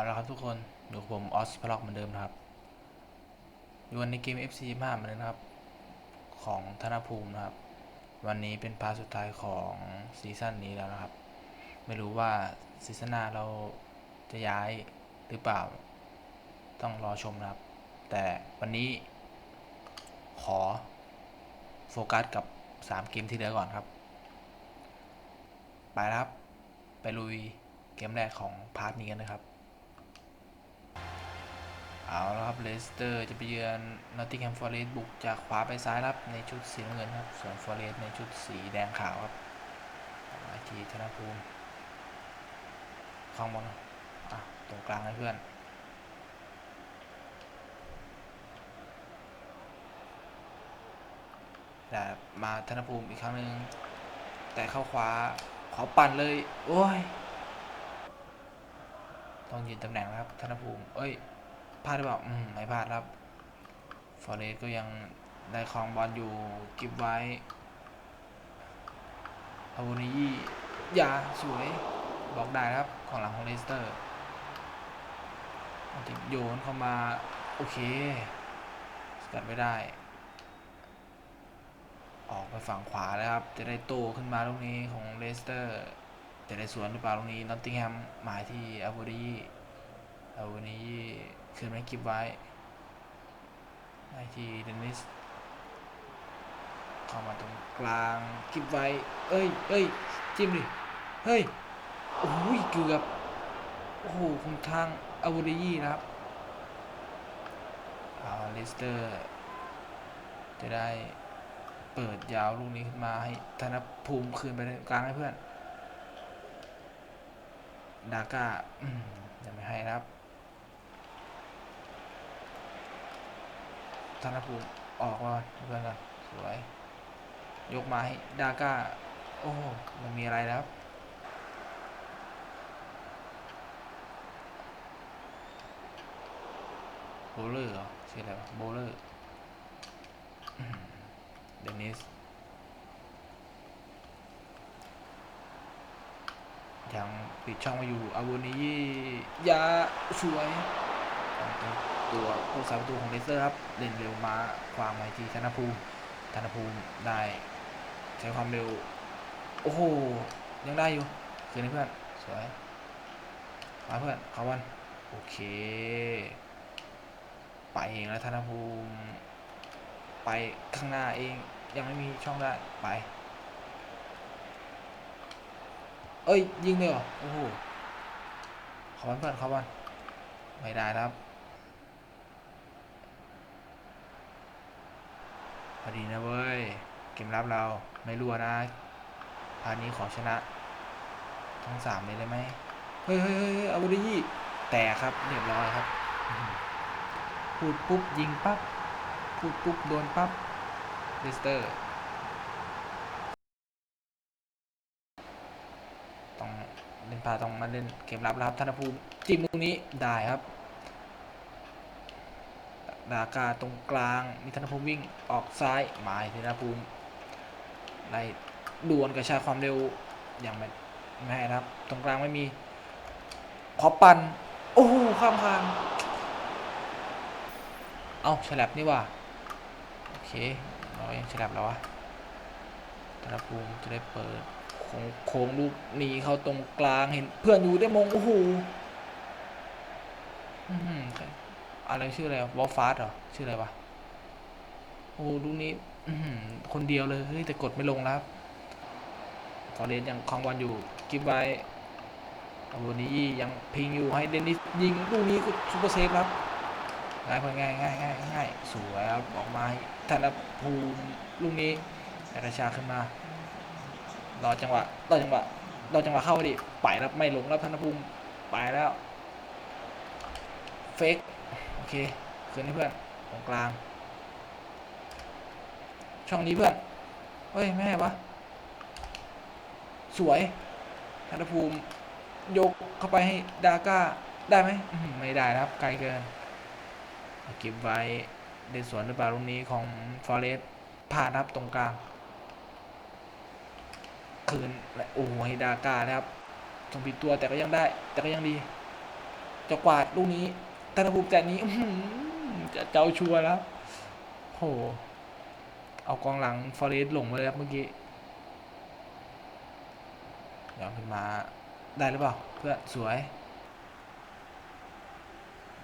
เอาละครับทุกคนอยู่ผมออสพล็อกเหมือนเดิมนะครับอยู่ในเกม FC 5เหมือนเดิมนะครับ ของธนภูมินะครับ วันนี้เป็นพาร์ทสุดท้ายของซีซั่นนี้แล้วนะครับ ไม่รู้ว่าซีซั่นหน้าเราจะย้ายหรือเปล่า ต้องรอชมนะครับ แต่วันนี้ขอโฟกัสกับ 3 เกมที่เหลือก่อนครับ ไปครับ ไปลุยเกมแรกของพาร์ทนี้กันนะครับ เอาแล้วครับเลสเตอร์จะไปเยือนนอตติงแฮมฟอร์เรสบุกจากขวาไปซ้ายครับในชุดสีน้ำเงินครับ ส่วนฟอร์เรสในชุดสีแดงขาวครับมาทีธนภูมิข้างบนอะตรงกลางให้เพื่อนแต่มาธนภูมิอีกครั้งหนึ่งแต่เข้าขวาขอปั่นเลย โอ้ย ต้องยืนตำแหน่งนะครับธนภูมิ เอ้ย พลาดหรือเปล่าอืมไม่พลาดครับฟอร์เรสก็ยังได้ครองบอลอยู่กิบไว้อาวูนียาสวยบอกได้ครับของหลังของเลสเตอร์เอาติโยนเข้ามา โอเคสกัดไม่ได้ ออกไปฝั่งขวาแล้วครับ จะได้โตขึ้นมาตรงนี้ของเลสเตอร์ จะได้สวนหรือเปล่าตรงนี้นอตติงแฮมหมายที่อาวูนีอาวูนี คืนไม่กิบไว้หมายที่เดนิสเข้ามาตรงกลางกิบไว้ เอ้ยเอ้ยจิ้มดิ เฮ้ย โอ้ยเกือบ โอ้โหคงทางอาวูนีนะครับเอาเลสเตอร์ จะได้เปิดยาวลูกนี้ขึ้นมาให้ธนภูมิคืนไปกลางให้เพื่อน ดาก้ายังไม่ให้นะครับ ธนภูมิออกมาเพื่อนกันสวย ยกมาให้ดาก้า โอ้มันมีอะไรแล้วครับโบเลอร์เหรอชื่ออะไรวะโบเลอร์เดนิสยังปิดช่องมาอยู่อาวูนี้ยาสวย ตัวผู้สาประตูของเลสเตอร์ครับเล่นเร็วมาความไวทีธนภูมิธนภูมิได้ใช้ความเร็ว โอ้โหยังได้อยู่คืนให้เพื่อนสวยมาเพื่อนเขาวันโอเค ไปเองแล้วธนภูมิไปข้างหน้าเองยังไม่มีช่องได้ไป เอ้ยยิงเลยเหรอโอ้โหขอวันเพื่อนขอวันไม่ได้ครับ พอ ดีนะเว้ย เกมรับเราไม่รั่วนะพานี้ขอชนะ ทั้งสามเลยได้ไหมเฮ้ยเฮ้ยเฮ้ยอาวุธยี่แต่ครับเรียบร้อยครับ พูดปุ๊บยิงปั๊บ พูดปุ๊บโดนปั๊บเลสเตอร์ ต้องเล่นพาต้องมาเล่นเกมรับครับธนภูมิจิ้มลูกนี้ได้ครับ ดากาตรงกลาง มีธนภูมิวิ่งออกซ้ายหมายธนภูมิไล่ดวลกระชากความเร็วอย่างไม่ไม่นะครับ ตรงกลางไม่มี ขอปันโอ้โหข้ามทางเอาฉลับนี่ว่าโอเคเรายังฉลับแล้ววะธนภูมิจะได้เปิดโค้งโค้งลูกหนีเข้าตรงกลางเห็นเพื่อนอยู่ได้มงโอ้โห อะไรชื่ออะไรวอลฟาสเหรอ ชื่ออะไรวะ โอ้ลูกนี้คนเดียวเลย เฮ้ย แต่กดไม่ลงแล้วครับฟอร์เรนยังคลองบอลอยู่ กิฟไว้อาโบนี้ยังพิงอยู่ให้เดนนิสยิงลูกนี้ก็ซูเปอร์เซฟครับง่ายพอง่ายง่ายง่ายง่ายสวยครับออกมาธนภูมิลูกนี้แต่กระชาขึ้นมารอจังหวะรอจังหวะรอจังหวะเข้าดิไปแล้วไม่ลงแล้วธนภูมิไปแล้ว เฟก เคคืนให้เพื่อนตรงกลาง ช่องนี้เพื่อนเฮ้ยแม่วะสวยธนภูมิยกเข้าไปให้ดาก้าได้ไหมไม่ได้นะครับ ไกลเกินเก็บไว้ในสวนหรือเปล่าตรงนี้ของฟอเรสพลาดครับตรงกลาง คืนและโอ้ให้ดาก้านะครับต้องปิดตัวแต่ก็ยังได้ แต่ก็ยังดี จะกวาดลูกนี้ นภูมิแต่นี้อื้อหือจะเจ้าชัวร์แล้วโห เอากองหลังฟอเรสต์หลงไปเลยครับเมื่อกี้ย้อนขึ้นมาได้หรือเปล่า เพื่อนสวย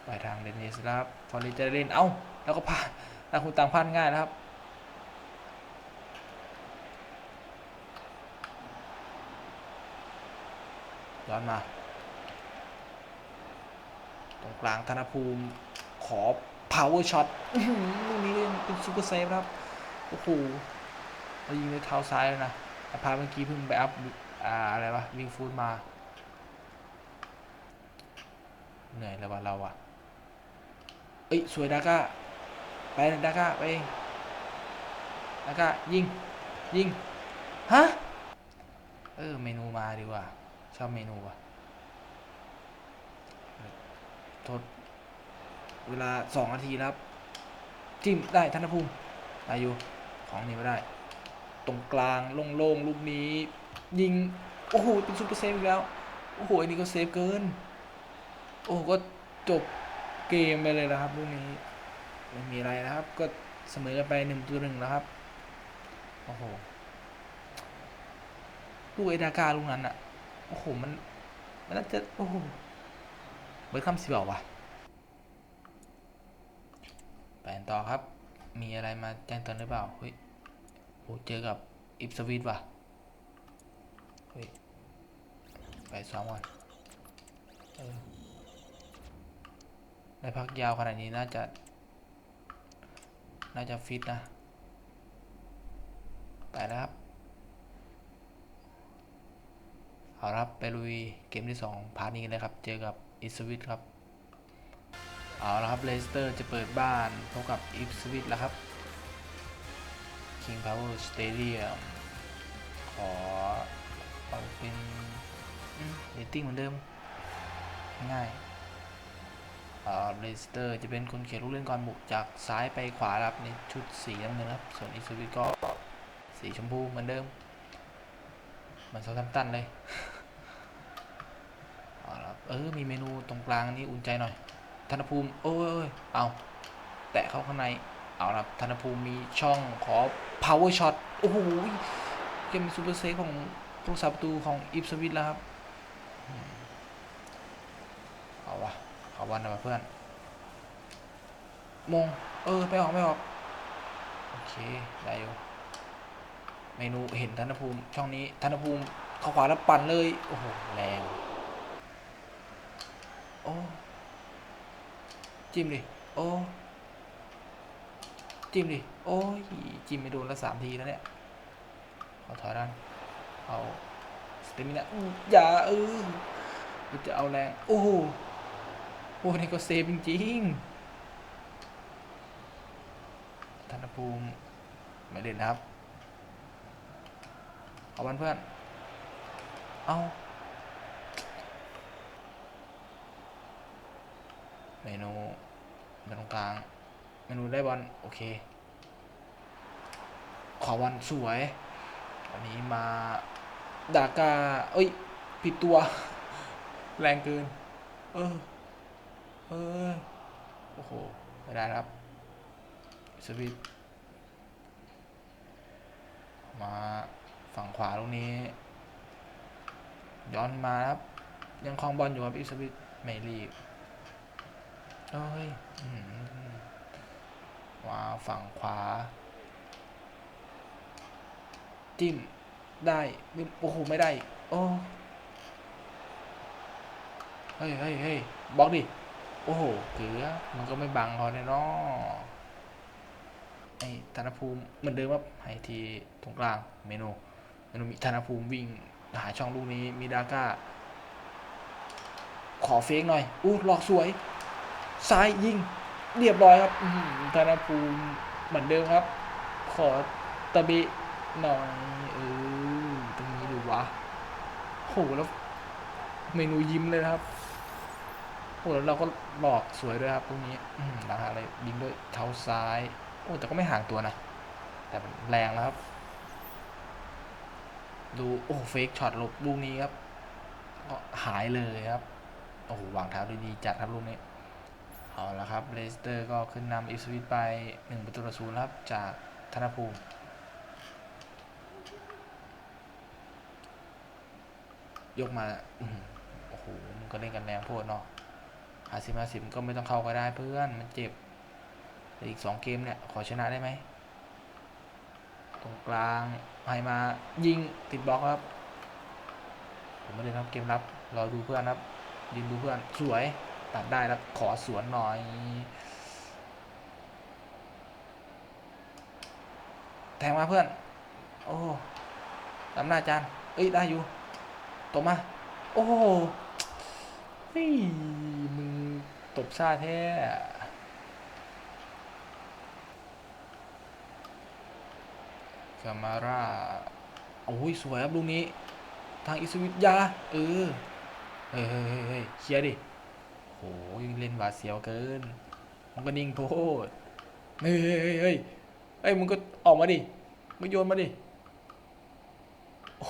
ไปทางเดนนิสครับฟอเรสต์จะเล่น เอ้า แล้วก็พลาดแล้วคุณตังพลาดง่ายแล้วครับย้อนมา รงกลางธนภูมิขอ power shot ลูกนี้เป็นซูเปอร์เซฟครับ โอ้โหเรายิงด้วยเท้าซ้ายเลยนะแต่พาเมื่อกี้เพิ่งไปอัพอ่าอะไรวะวิงฟูดมาเหนื่อยแล้ววะเราอะเอ้ย สวยดาก้า ไปดาก้า ไปเองดาก้า ยิง ยิง ฮะ เออ เมนูมาดีกว่า ชอบเมนูว่ะ ทด เวลาสองนาทีครับจิ้มได้ธนภูมิอายุของนี้ไม่ได้ ตรงกลางโล่งๆลูกนี้ ยิง โอ้โห เป็นซูเปอร์เซฟอีกแล้ว โอ้โห อันนี้ก็เซฟเกิน โอ้ก็จบเกมไปเลยนะครับลูกนี้ไม่มีอะไรนะครับ ก็เสมอกันไปหนึ่งตัวหนึ่งแล้วครับ โอ้โห ลูกเอดากาลูกนั้นอะโอ้โห มัน มันน่าจะ โอ้โห เบิร์ดคำสิบอกว่ะไปนต่อครับ มีอะไรมาแจ้งเตือนหรือเปล่า เฮ้ยโอ้เจอกับอิปสวิตว่ะ เฮ้ย ไปซ้อมก่อนเออในพักยาวขนาดนี้น่าจะ น่าจะฟิตนะไปแล้วครับ เอาครับ ไปลุยเกมที่ 2 พาร์ทนี้กันเลยครับ เจอกับ อิสวิตครับ เอาละครับเลสเตอร์จะเปิดบ้านพบกับอิสวิตแล้วครับ King Power Stadium ขอเอาเป็นเรตติ้งเหมือนเดิม ง่ายเลสเตอร์จะเป็นคนเขียนลูกเล่นก่อนบุกจากซ้ายไปขวาครับในชุดสีน้ำเงินครับ ส่วนอิสวิตก็สีชมพูเหมือนเดิม เหมือนเซาทัมตันเลย เออ มีเมนูตรงกลางนี่อุ่นใจหน่อย ธนภูมิโอ้ยโอ้ยเอา แตะเข้าข้างใน เอาละธนภูมิมีช่องขอ power shot โอ้โหเกมซูเปอร์เซฟของผู้รักษาประตูของอิฟสวิตแล้วครับ เอาวะเอาวันนะเพื่อน มง เออไม่ออกไม่ออก โอเค ได้อยู่ เมนูเห็นธนภูมิ ช่องนี้ ธนภูมิเข้าขวาแล้วปั่นเลย โอ้โห แรง โอ้จิ้มดิโอ้จิ้มดิโอ้ยจิ้มไม่โดนละสามทีแล้วเนี่ยขอถอยด้านเอาสเตมินะอู้อย่าเออกูจะเอาแรงโอ้โหโอ้นี่ก็เซฟจริงๆธนภูมิไม่เล่นนะครับ เอาวันเพื่อน เอา เมนูเมนูกลาง เมนูได้บอลโอเค ขอวันสวยอันนี้มาดากาเอ้ย ผิดตัว แรงเกิน เออ เออ โอ้โห ไม่ได้ครับ สวิตมาฝั่งขวาตรงนี้ ย้อนมาครับ ยังคลองบอลอยู่ครับอิสวิตไม่รีบ เอ้ยมาฝั่งขวา จิ้ม ได้มโอ้โห ไม่ได้ โอ้เฮ้ยเฮ้ยเฮ้ยบล็อกดิ โอ้โห เกือมันก็ไม่บังเขาเนาะไอ้ธนภูมิเหมือนเดิมครับให้ทีตรงกลาง เมนูเมนูมีธนภูมิวิ่งหาช่องลูกนี้มีดาก้า ขอเฟกหน่อย อู้หลอกสวย ซ้ายยิงเรียบร้อยครับธนภูมิเหมือนเดิมครับ ขอตะบิหน่อยเออตรงนี้ดูวะโหแล้วเมนูยิ้มเลยนะครับโหแล้วเราก็หลอกสวยด้วยครับ ตรงนี้นะฮะอะไรยิงด้วยเท้าซ้าย โอ้แต่ก็ไม่ห่างตัวนะ แต่มันแรงแล้วครับ ดูโอ้เฟกช็อตลบลูกนี้ครับ ก็หายเลยครับ โอ้โหวางเท้าด้ดีจัดครับลูกนี้ เอาละครับเลสเตอร์ก็ขึ้นนำอิสวิตไป 1 ประตูต่อศูนย์ครับ จากธนภูมิยกมาโอ้โห มันก็เล่นกันแรงโพดเนาะหาสิมาสิบก็ไม่ต้องเข้าก็ได้เพื่อน มันเจ็บแต่อีกสองเกมเนี่ย ขอชนะได้ไหม ตรงกลางให้มายิงติดบล็อกครับ ผมไม่ได้ทำเกมรับ รอดูเพื่อนครับ ยิงดูเพื่อน สวย ตัดได้แล้วขอสวนหน่อย แทงมาเพื่อน โอ้ลำหน้าจานเอ้ยได้อยู่ตบมา โอ้เฮ้ยมึงตบซาแท้กามาร่าโอ้ยสวยครับลูกนี้ ทางอิสวิทยา เออ เฮ้ยเฮ้ยเฮ้ยเฮ้ยเคลียร์ดิ ยังเล่นหวาดเสียวเกินมันก็นิ่งโพดเฮ้ยเฮ้ยเฮ้ยเฮ้ยมึงก็ออกมาดิมึงโยนมาดิโอ้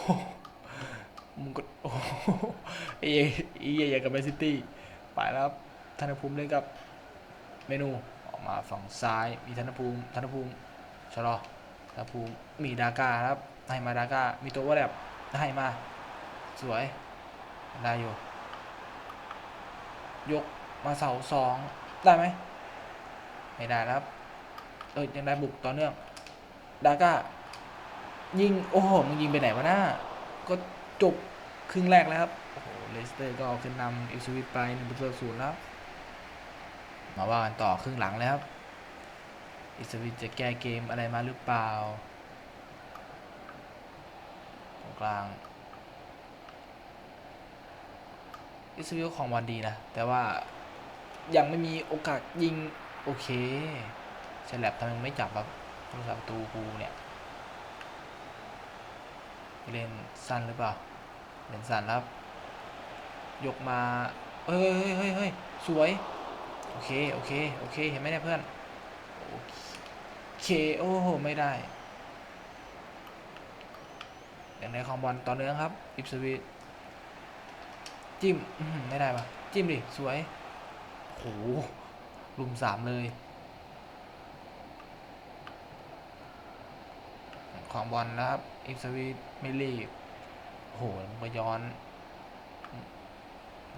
มึงก็โอ้โหไอ้ไอ้เหี้ยอย่างกับแมนซิตี้ไปแล้วธนภูมิเล่นกับเมนูออกมาฝั่งซ้ายมีธนภูมิธนภูมิชะลอธนภูมิมีดาก้าครับให้มาดาก้ามีตัวว่าแบบให้มาสวยได้อยู่ ยกมาเสาสองได้ไหมไม่ได้แล้วครับเอ้ยยังได้บุกต่อเนื่องดาก้ายิงโอ้โหมึงยิงไปไหนวะน้าก็จบครึ่งแรกแล้วครับโอ้โหเลสเตอร์ก็เอาขึ้นนำอิสวิตไปหนึ่งประตูศูนย์แล้วมาว่ากันต่อครึ่งหลังแล้วครับอิสวิตจะแก้เกมอะไรมาหรือเปล่า กลาง อิสวิลของวันดีนะ แต่ว่ายังไม่มีโอกาสยิง โอเคฉลับทำไมไม่จับครับผู้สาประตูกูเนี่ยเล่นสั้นหรือเปล่าเล่นสั้นแล้วครับยกมาเฮ้ยเฮ้ยเฮ้ยเฮ้ยสวย โอเค โอเค โอเค เห็นไหมเนี่ยเพื่อน โอเค โอ้โห ไม่ได้อย่างในของบอลต่อเนื่องครับ อิปสวี จิ้มไม่ได้ปะจิ้มดิ สวยโหลุมสามเลย ของบอลนะครับ อิปสวีไม่รีบโหมันก็ย้อน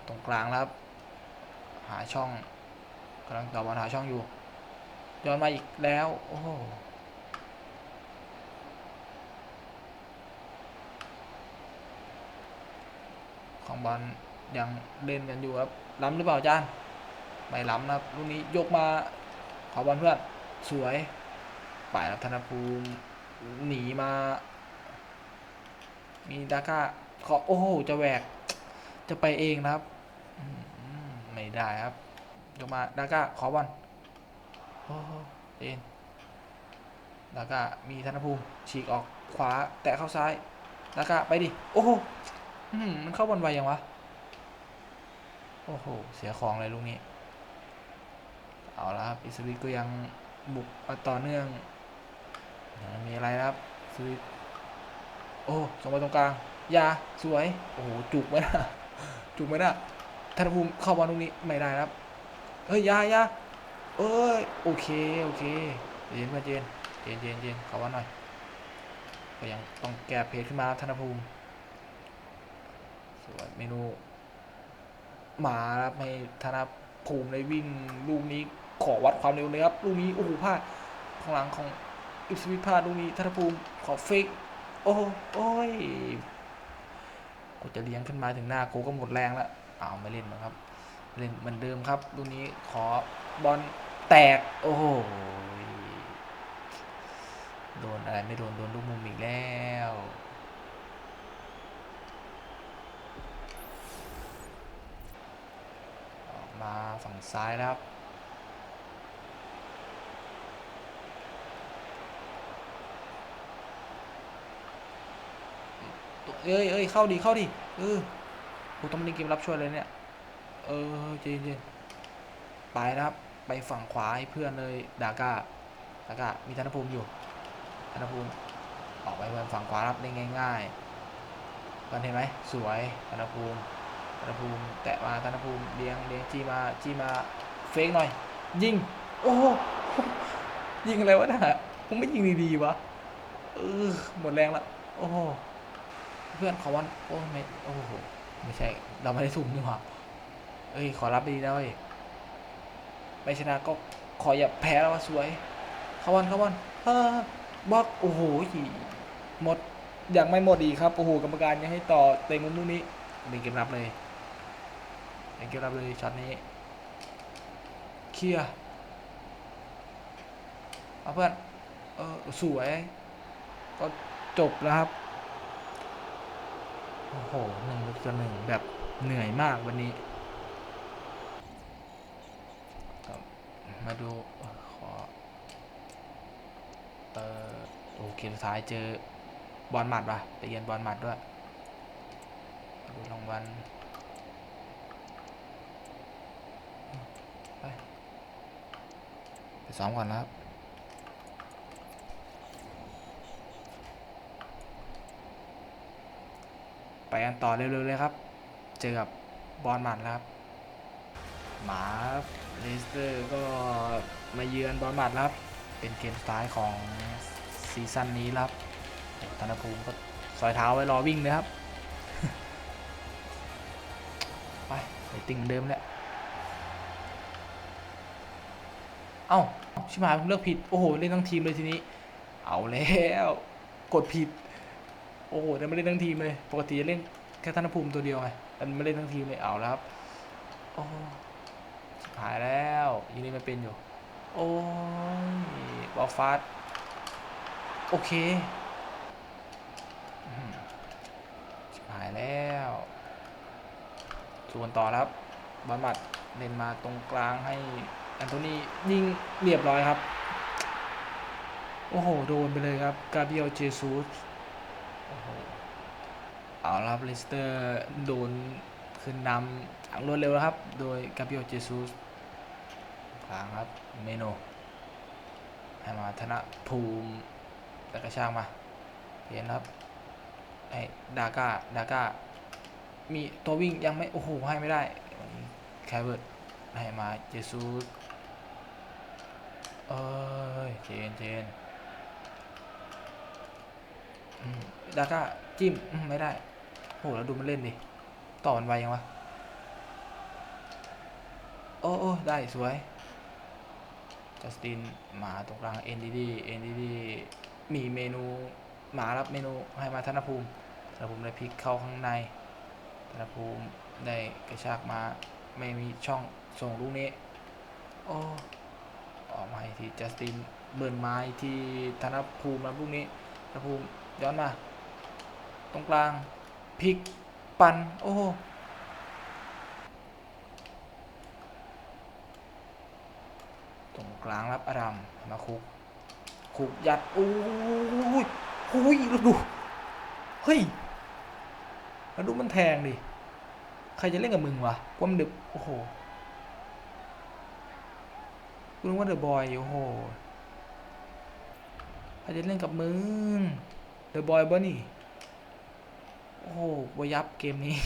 ตรงกลางแล้วครับหาช่องกำลังต่อบอลหาช่องอยู่ ย้อนมาอีกแล้ว โอ้โของบอล ยังเล่นกันอยู่ครับล้ำหรือเปล่าจานไม่ล้ำนะครับลูกนี้ยกมาขอบอลเพื่อนสวยป่ายรับธนภูมิหนีมา มีดาก้าขอโอ้โหจะแหวก จะไปเองนะครับไม่ได้ครับยกมาดาก้าขอบอลโอ้โหเอ็นดาก้ามีธนภูมิฉีกออกขวาแตะเข้าซ้ายดาก้าไปดิโอ้โหมันเข้าบอลไวยังวะ โอ้โห เสียของเลยลูกนี้ เอาละครับอิสวิตก็ยังบุกมาต่อเนื่อง มีอะไรครับสวิตโอ้ส่งไปตรงกลางยาสวย โอ้โห จุกไหมนะจุกไหมนะธนภูมิเข้าบอลตรงนี้ไม่ได้ครับ เฮ้ยยายาเอ้ย โอเค โอเค เย็นมาเจนเจนเจนเจนเข้าบอลหน่อย ก็ยังต้องแก้เพจขึ้นมาธนภูมิ สวย เมนู มาครับให้ธนภูมิได้วิ่งลูกนี้ขอวัดความเร็วเลยครับลูกนี้โอ้โหพลาดข้างหลังของอิสวิพลาดลูกนี้ธนภูมิขอเฟกโอ้โหโอ้ยกูจะเลี้ยงขึ้นมาถึงหน้ากูก็หมดแรงแล้วเอาไม่เล่นนะครับเล่นเหมือนเดิมครับลูกนี้ขอบอลแตกโอ้โหโดนอะไรไม่โดนโดนลูกมุมอีกแล้ว ออก มาฝั่งซ้ายแล้วครับ เอ้ยเอ้ยเข้าดีเข้าดีเออกูต้องมาเล่นเกมรับช่วยเลยเนี่ย เออเจนเจนไปนะครับ ไปฝั่งขวาให้เพื่อนเลยดาก้าดาก้ามีธนภูมิอยู่ธนภูมิออกไปบนฝั่งขวาครับได้ง่ายๆกันเห็นไหมสวยธนภูมิ นภูมิแตะมาธนภูมิเลี้ยงเลี้ยงจีมาจีมาเฟกหน่อย ยิง โอ้ยิงอะไรวะน่ะมึงไม่ยิงดีๆวะเออหมดแรงละโอ้เพื่อนขอวันโอ้ไม่โอ้โหไม่ใช่ เราไม่ได้สุ่มนี่หว่าเอ้ยขอรับดีนะเว้ยไม่ชนะก็ขออย่าแพ้แล้วว่าสวยข้าวันข้าวันเฮ้อบล็อกโอ้โหหมดยังไม่หมดอีกครับโอ้โหกรรมการยังให้ต่อเตะมุมลูกนี้เป็นเกมรับเลย เป็นเกมรับเลยช็อตนี้ เคลียร์เอาเพื่อนเออสวย ก็จบแล้วครับ โอ้โหหนึ่งต่อหนึ่งแบบเหนื่อยมากวันนี้ มาดู ขอเออโอเคสุดท้ายเจอบอลหมัดว่ะไปเรียนบอลหมัดด้วย ดูรางวัลไป ไปซ้อมก่อนแล้วครับ ไปกันต่อเร็วๆเลยครับ เจอกับบอลหมัดแล้วครับ หมาเลสเตอร์ก็มาเยือนบอลหมัดครับ เป็นเกมสุดท้ายของซีซั่นนี้แล้วครับธนภูมิก็ซอยเท้าไว้รอวิ่งเลยครับ ไปเรตติ้งเหมือนเดิมแหละ เอ้าชิบหายผมเลือกผิด โอ้โห เล่นทั้งทีมเลยทีนี้ เอาแล้ว กดผิด โอ้โหแต่ไม่เล่นทั้งทีมเลย ปกติจะเล่นแค่ธนภูมิตัวเดียวไงแต่ไม่เล่นทั้งทีมเลย เอาแล้วครับ โอ้ชิบหายแล้วยิงนี้มันเป็นอยู่ โอ้ยบอลฟาสโอเคอื้อหือชิบหายแล้วส่วนต่อครับบอลหมัดเล่นมาตรงกลางให้ อันโทนียิงเรียบร้อยครับ โอ้โห โดนไปเลยครับ กาเบียลเจซูสโอ้โหเอาละครับเลสเตอร์โดนขึ้นนำอย่างรวดเร็วแล้วครับ โดยกาเบียลเจซูสกลางครับ เมโนให้มาธนภูมิแล้วก็ช่างมาเห็นครับไอ้ดาก้าดาก้ามีตัววิ่งยังไม่ โอ้โห ให้ไม่ได้แคเบิร์ตให้มาเจซูส เอ้ยเจนเจนดาก้าจิ้มไม่ได้โหแล้วดูมันเล่นดิ ต่อมันไวยังวะ โอ้โอ้ได้สวย จัสตินมาตรงกลาง NDD NDD มีเมนูหมารับเมนูให้มาธนภูมิธนภูมิได้พลิกเข้าข้างในธนภูมิได้กระชากมา ไม่มีช่องส่งลูกนี้ โอ้ ออกมาอีกทีจัสตินเบิร์นไม้ที่ธนภูมิมาลูกนี้ธนภูมิย้อนมา ตรงกลางพิกปันโอ้ตรงกลางรับอารัมมาคุกคุกยัดโอ้ยโอ้ยแล้วดูเฮ้ยแล้วดูมันแทงดิใครจะเล่นกับมึงวะกวามดึกโอ้โห นึกว่าเดอะบอยโอ้โหใครจะเล่นกับมึง เดอะบอยบ้านี่ โอ้โหวยับเกมนี้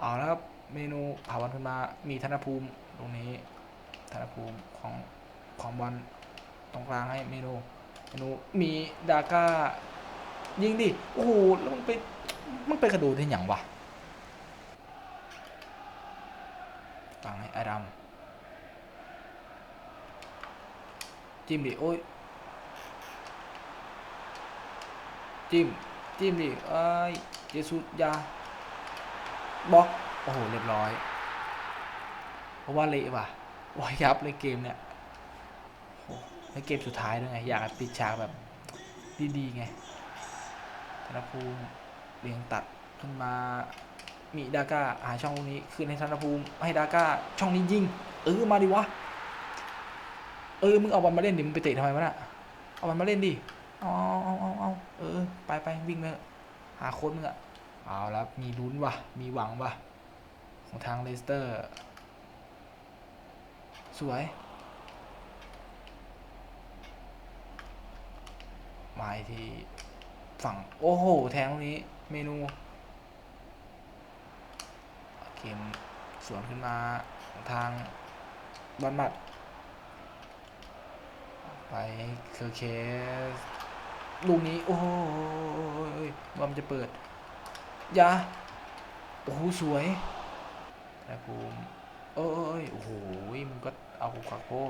เอาแล้วครับ เมนูเผาวันขึ้นมา มีธนภูมิตรงนี้ ธนภูมิของของบอลตรงกลางให้เมนู เมนูมีดาก้า ยิงดิ โอ้โห แล้วมึงไป มึงไปกระโดดที่หยังวะกลางให้อาดัม จิ้มดิโอ้ย จิ้ม จิ้มดิเอ้ย เจสุดยาบล็อก โอ้โห เรียบร้อย เพราะว่าเละว่ะวายับเลยเกมเนี่ยโอ้โหในเกมสุดท้ายด้วยไง อยากปิดฉากแบบดีๆไงธนภูมิเรียงตัดขึ้นมา มีดาก้าหาช่องตรงนี้ คืนให้ธนภูมิให้ดาก้าช่องนี้ยิง เออ มาดิวะ เออ มึงเอาบอลมาเล่นดิ มึงไปเตะทำไมวะน่ะ เอาบอลมาเล่นดิ เอาเอาเอาเอาเออ ไปไปวิ่งไปเถอะหาโค้ดมึงอะเอาแล้ว มีลุ้นว่ะ มีหวังว่ะ ของทางเลสเตอร์ สวย มาที่ฝั่ง โอ้โห แทงตรงนี้เมนู เกมสวนขึ้นมาทางบอลมัด ไปเคอร์เคสลูกนี้โอ้ยบอมนจะเปิดอยาโอ้โหสวยแต่ภูมิเอ้ยโอ้โหมึงก็เอากูขักโป้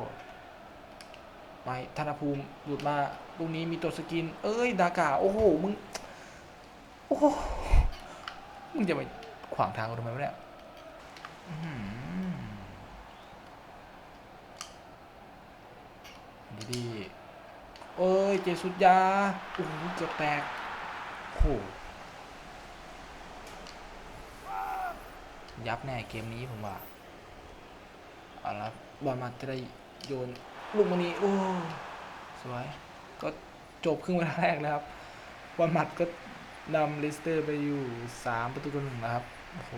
ไปธนภูมิหลุดมาลูกนี้มีตัวสกิน เอ้ยดากาโอ้โหมึงโอ้โหมึงจะไปขวางทางกูทำไมวะเนี่ยอื้อหือ ดีดีเอ้ย เจสุดยาโอ้โหเกือบแตกโหยับแน่เกมนี้ผมว่าเอาละบอลมาจะได้โยนลูกมันนี้โอ้สวย ก็จบครึ่งเวลาแรกแล้วครับบอลหมัดก็นำเลสเตอร์ไปอยู่ 3 ประตูต่อหนึ่งนะครับ โอ้โห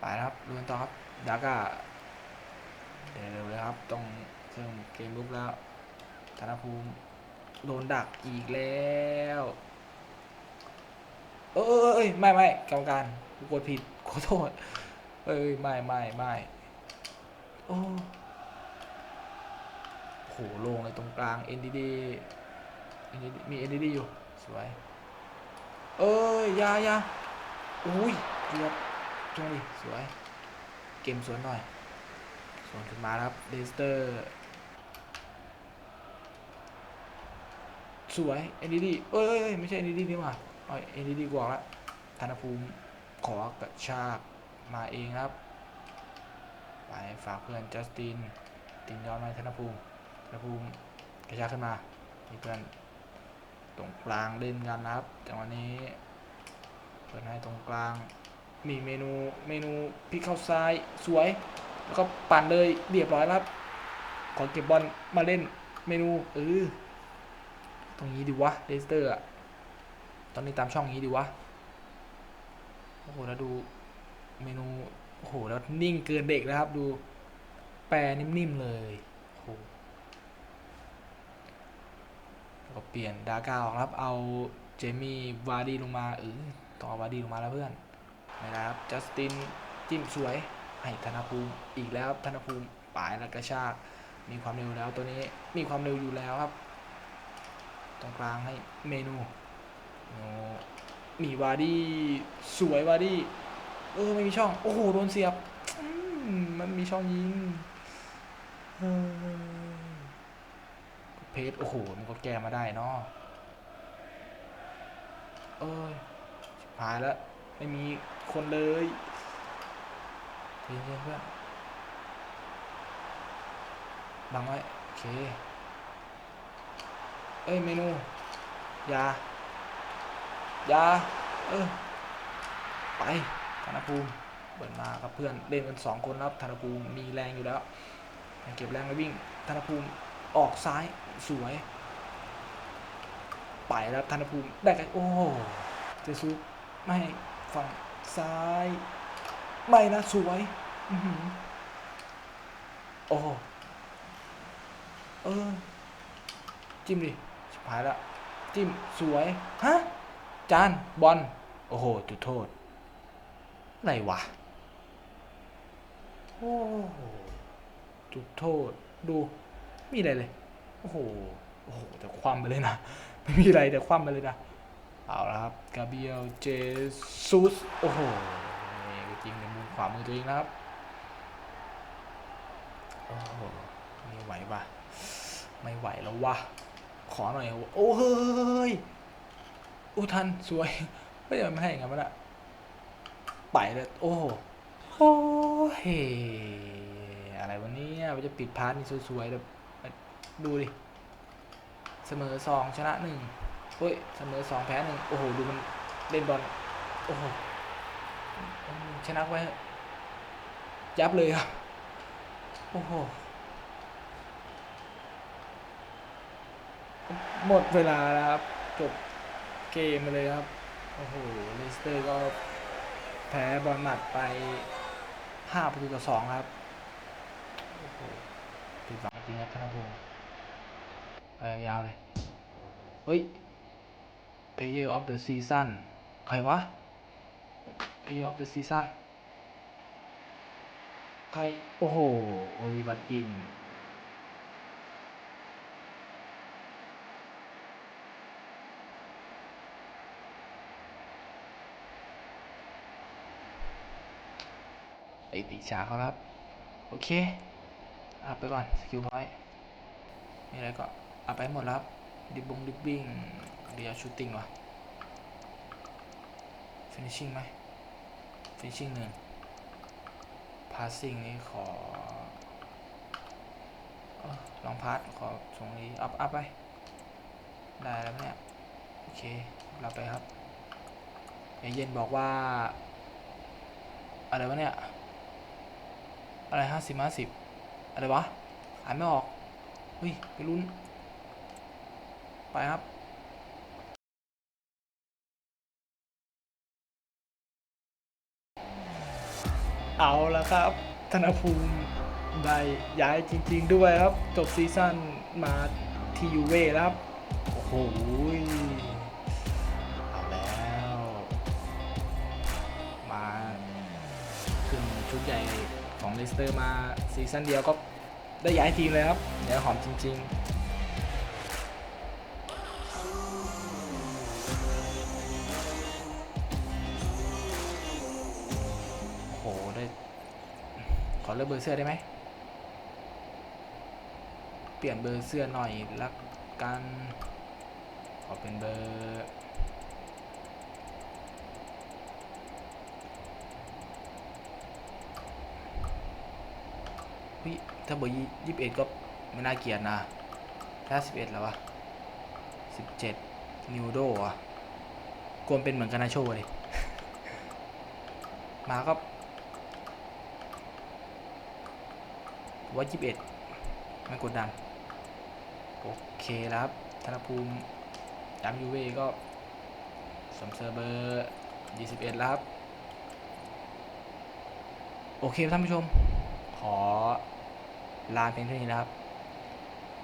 ไปแล้วครับดูกันต่อครับดาก้าเดี๋ยวเร็วเลยครับ ต้อง ริ่มเกมลุกแล้วธนภูมิโดนดักอีกแล้วเอ้ยไม่ไม่กรรมการกดผิดขอโทษเอ้ยไม่ไม่ไม่โอ้โหโลงเลยตรงกลาง NDD NDD มี NDD อยู่ สวย เอ้ยยายาอุ้ยเกือบจังดิสวย เกมสวนหน่อย สวนขึ้นมาครับเดสเตอร์ สวย NDD เอ้ยเอ้เอ้ยไม่ใช่ NDD นี่หว่าเอา NDD กว่าละธนภูมิขอกระชากมาเองครับไปฝากเพื่อนจัสตินตินย้อนมาธนภูมิธนภูมิกระชากขึ้นมามีเพื่อนตรงกลางเล่นกันนะครับจังหวะนี้เปิดให้ตรงกลางมีเมนูเมนูพลิกเข้าซ้ายสวย แล้วก็ปั่นเลยเรียบร้อยครับขอเก็บบอลมาเล่นเมนูเออ ตรงนี้ดีวะเลสเตอร์อะตอนนี้ตามช่องนี้ดีวะ โอ้โห แล้วดูเมนู โอ้โห แล้วนิ่งเกินเด็กนะครับ ดูแปรนิ่มๆเลยโอ้โหแล้วก็เปลี่ยนดาก้าครับ เอาเจมี่วาร์ดีลงมาเออต้องเอาวาร์ดีลงมาแล้วเพื่อนไม่ได้ครับจัสตินจิ้มสวยให้ธนภูมิอีกแล้วธนภูมิปลายแล้วกระชากมีความเร็วแล้วตัวนี้มีความเร็วอยู่แล้วครับ ตรงกลางให้เมนูโอ้มีวาร์ดี้สวยวาร์ดี้เออไม่มีช่อง โอ้โหโดนเสียบมันมีช่องยิงเพจโอ้โห มันก็แก้มาได้เนาะเอ้ยหายแล้ว ไม่มีคนเลยเย็นๆเพื่อนบังไว้ โอเค เอ้ยเมนูยายาเออไปธนภูมิเปิดมากับเพื่อนเล่นกันสองคนครับธนภูมิมีแรงอยู่แล้วเก็บแรงไปวิ่งธนภูมิออกซ้ายสวย ไปแล้วธนภูมิได้กันโอ้เจสุไม่ฝั่งซ้าย ไม่นะสวยอื้อหือโอ้เออจิ้มดิ ชิบหายและจิ้มสวย ฮะ จาน บอล โอ้โห จุดโทษ อะไรวะ โอ้โหจุดโทษ ดู มีอะไรเลย โอ้โห โอ้โห แต่คว่ำไปเลยนะ ไม่มีอะไรแต่คว่ำไปเลยนะ เอาละครับ กาเบียล เจซุส โอ้โห นี่ก็จริงในมุมขวามือตัวเองนะครับ โอ้โห ไม่ไหวปะไม่ไหวแล้ววะ ขอหน่อยโอ้เฮ้ยอุทันสวยไม่ยอมให้อย่างนั้นมันอะไปเลยโอ้โหโอ้เฮอะไรวันนี้มันจะปิดพาร์ทนี่สวยๆแบบดูดิเสมอสองชนะหนึ่งเฮ้ยเสมอสองแพ้หนึ่งโอ้โหดูมันเล่นบอลโอ้โหชนะไว้ยับเลยครับโอ้โห หมดเวลาแล้วครับ จบเกมไปเลยครับ โอ้โหเลสเตอร์ก็แพ้บอลหมัดไป5ประตูต่อ2ครับโอ้โหผิดหวังจริงครับท่านผู้ชมไปยาวเลย เฮ้ย Player of the Season ใครวะ Play of the Season ใคร โอ้โห โอลิวัตอิน ไอติชาเขาครับ โอเคอัพไปก่อนสกิลพอยต์มีอะไรก็อัพไปหมดครับดิบบงดิบบิ้งเดียวชูตติ้งวะฟินิชชิ่งไหมฟินิชชิ่งหนึ่งพาสซิ่งนี่ขออลองพาสขอส่งนี้อัพอัพไป ได้แล้วเนี่ย โอเค เราไปครับเย็นบอกว่า อะไรวะเนี่ย อะไรห้าสิบห้าสิบอะไรวะอ่านไม่ออกเฮ้ยไปลุ้น ไปครับเอาละครับ ธนภูมิได้ย้ายจริง ๆ ด้วยครับ จบซีซั่นมาที่ยูเว่แล้วครับ โอ้โหเอาแล้ว มา ขึ้นชุดใหญ่ เลสเตอร์มาซีซั่นเดียวก็ได้ย้ายทีมเลยครับเดี๋ยวหอมจริงๆโอ้โหได้ขอเลือกเบอร์เสื้อได้ไหม เปลี่ยนเบอร์เสื้อหน่อยละกัน ขอเป็นเบอร์ วิถ้าเบอร์ยี่สิบเอ็ดก็ไม่น่าเกลียดนะ ถ้าสิบเอ็ดแล้ววะสิบเจ็ดนิวโดอะกวนเป็นเหมือนกันนะโชว์เลย มาก็ว่ายี่สิบเอ็ดไม่กดดัน โอเคแล้วครับธนภูมิย้ำยูเวก็สมเซอร์เบอร์ยี่สิบเอ็ดแล้วครับ โอเคท่านผู้ชม ขอ ลาเพียงเท่านี้นะครับ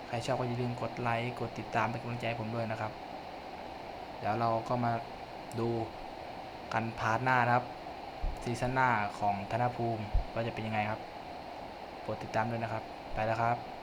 ใครชอบก็อย่าลืมกดไลค์ กดติดตามเป็นกำลังใจผมด้วยนะครับ เดี๋ยวเราก็มาดูกันพาร์ทหน้านะครับซีซั่นหน้าของธนภูมิว่าจะเป็นยังไงครับ กดติดตามด้วยนะครับ ไปแล้วครับ